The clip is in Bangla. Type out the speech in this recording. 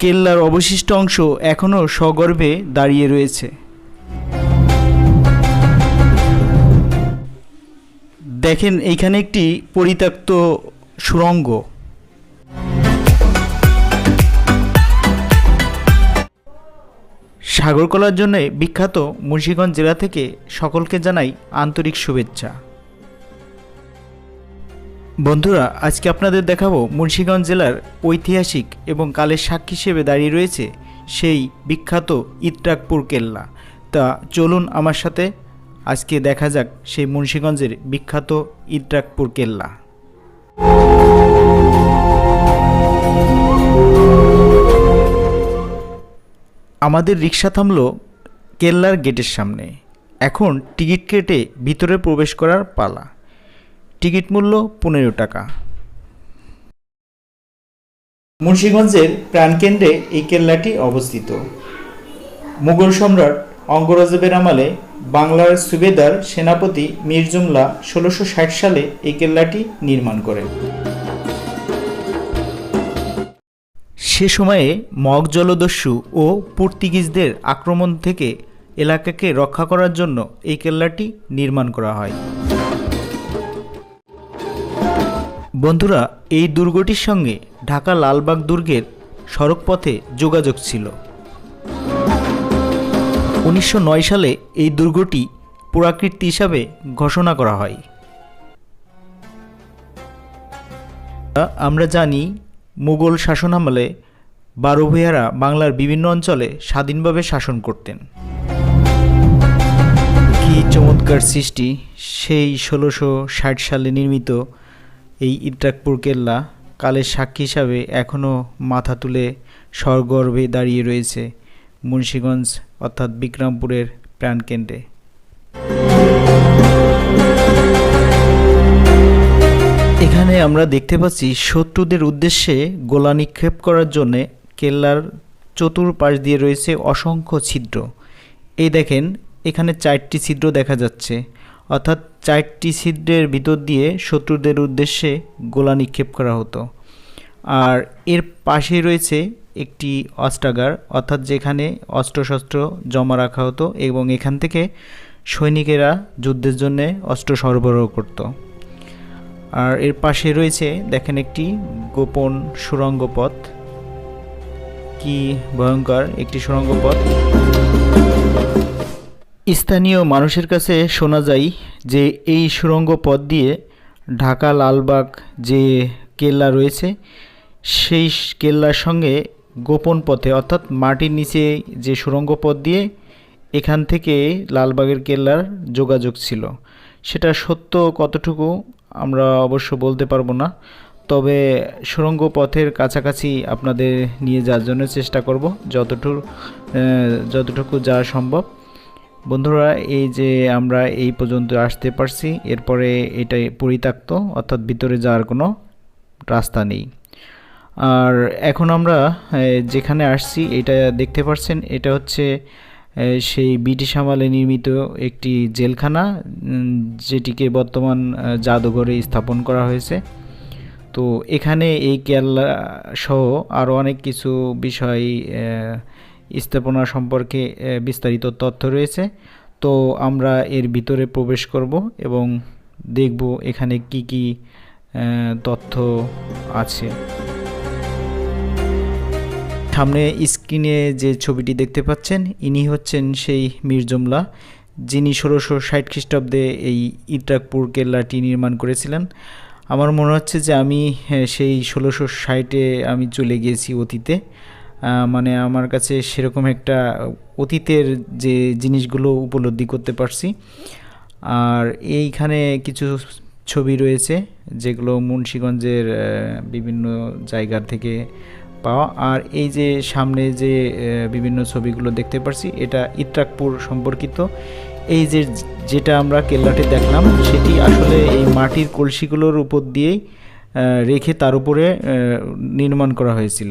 কেল্লার অবশিষ্ট অংশ এখনও সগর্ভে দাঁড়িয়ে রয়েছে। দেখেন, এইখানে একটি পরিত্যক্ত সুড়ঙ্গ সাগরকলার জন্য বিখ্যাত মুন্সিগঞ্জ জেলা থেকে সকলকে জানাই আন্তরিক শুভেচ্ছা। বন্ধুরা, আজকে আপনাদের দেখাবো মুন্সিগঞ্জ জেলার ঐতিহাসিক এবং কালের সাক্ষী হিসেবে দাঁড়িয়ে রয়েছে সেই বিখ্যাত ইত্রাকপুর কেল্লা। তা চলুন আমার সাথে আজকে দেখা যাক সেই মুন্সিগঞ্জের বিখ্যাত ইত্রাকপুর কেল্লা। আমাদের রিক্সা থামলো কেল্লার গেটের সামনে। এখন টিকিট কেটে ভিতরে প্রবেশ করার পালা। টিকিট মূল্য পনেরো টাকা। মুন্সীগঞ্জের প্রাণকেন্দ্রে এই কেল্লাটি অবস্থিত। মুঘল সম্রাট অঙ্গরাজবের আমলে বাংলার সুবেদার সেনাপতি মীর জুমলা ষোলোশো ষাট সালে এই কেল্লাটি নির্মাণ করেন। সে সময়ে মগ জলদস্যু ও পর্তুগিজদের আক্রমণ থেকে এলাকাকে রক্ষা করার জন্য এই কেল্লাটি নির্মাণ করা হয়। বন্ধুরা, এই দুর্গটির সঙ্গে ঢাকা লালবাগ দুর্গের সড়কপথে যোগাযোগ ছিল। উনিশশো নয় সালে এই দুর্গটি পুরাকীর্তি হিসাবে ঘোষণা করা হয়। আমরা জানি, মুঘল শাসনামলে বারো ভূঁইয়ারা বাংলার বিভিন্ন অঞ্চলে স্বাধীনভাবে শাসন করতেন। কি চমৎকার সৃষ্টি! সেই ষোলোশো ষাট সালে নির্মিত এই ইত্রাকপুর কেল্লা কালের সাক্ষী হিসাবে এখনও মাথা তুলে স্বর্গর্ভে দাঁড়িয়ে রয়েছে মুন্সীগঞ্জ, অর্থাৎ বিক্রমপুরের প্রাণকেন্দ্রে। এখানে আমরা দেখতে পাচ্ছি শত্রুদের উদ্দেশ্যে গোলা নিক্ষেপ করার জন্য কেল্লার চতুর্পাশ দিয়ে রয়েছে অসংখ্য ছিদ্র। এই দেখেন, এখানে চারটি ছিদ্র দেখা যাচ্ছে। অর্থাৎ চারটি ছিদ্রের ভিতর দিয়ে শত্রুদের উদ্দেশ্যে গোলা নিক্ষেপ করা হতো। আর এর পাশে রয়েছে একটি অস্ত্রাগার, অর্থাৎ যেখানে অস্ত্রশস্ত্র জমা রাখা হতো এবং এখান থেকে সৈনিকেরা যুদ্ধের জন্য অস্ত্র সরবরাহ করতো। আর এর পাশে রয়েছে দেখেন একটি গোপন সুড়ঙ্গ পথ। কি ভয়ঙ্কর, একটি সুড়ঙ্গ পথ। স্থানীয় মানুষের কাছে শোনা যায় যে এই সুড়ঙ্গ পথ দিয়ে ঢাকা, লালবাগ যে কেল্লা রয়েছে, সেই কেল্লার সঙ্গে গোপন পথে, অর্থাৎ মাটির নিচে যে সুড়ঙ্গ পথ দিয়ে এখান থেকে লালবাগের কেল্লার যোগাযোগ ছিল। সেটা সত্য কতটুকু আমরা অবশ্য বলতে পারব না, তবে সুড়ঙ্গ পথের কাছাকাছি আপনাদের নিয়ে যাওয়ার জন্য চেষ্টা করব, যতটুকু যতটুকু যাওয়া সম্ভব। বন্ধুরা, এই যে আমরা এই পর্যন্ত আসতে পারছি, এরপরে এটাই পরিত্যক্ত, অর্থাৎ ভিতরে যাওয়ার কোনো রাস্তা নেই। আর এখন আমরা যেখানে আসছি, এটা দেখতে পাচ্ছেন এটা হচ্ছে সেই ব্রিটিশ আমলে নির্মিত একটি জেলখানা যেটিকে বর্তমান জাদুঘরে স্থাপন করা হয়েছে। তো এখানে এই কেল্লা সহ আরও অনেক কিছু বিষয় স্থাপনা সম্পর্কে বিস্তারিত তথ্য রয়েছে। তো আমরা এর ভিতরে প্রবেশ করব এবং দেখব এখানে কি কি তথ্য আছে। সামনে স্ক্রিনে যে ছবিটি দেখতে পাচ্ছেন, ইনি হচ্ছেন সেই মির্জুমলা যিনি ষোলোশো ষাট খ্রিস্টাব্দে এই ইট্রাকপুর কেল্লাটি নির্মাণ করেছিলেন। আমার মনে হচ্ছে যে আমি সেই ষোলোশো ষাটে আমি চলে গিয়েছি অতীতে। মানে আমার কাছে সেরকম একটা অতীতের যে জিনিসগুলো উপলব্ধি করতে পারছি। আর এইখানে কিছু ছবি রয়েছে যেগুলো মুন্সীগঞ্জের বিভিন্ন জায়গার থেকে পাওয়া। আর এই যে সামনে যে বিভিন্ন ছবিগুলো দেখতে পারছি, এটা ইত্রাকপুর সম্পর্কিত। এই যে যেটা আমরা কেল্লাটি দেখলাম, সেটি আসলে এই মাটির কলসিগুলোর উপর দিয়েই রেখে তার উপরে নির্মাণ করা হয়েছিল।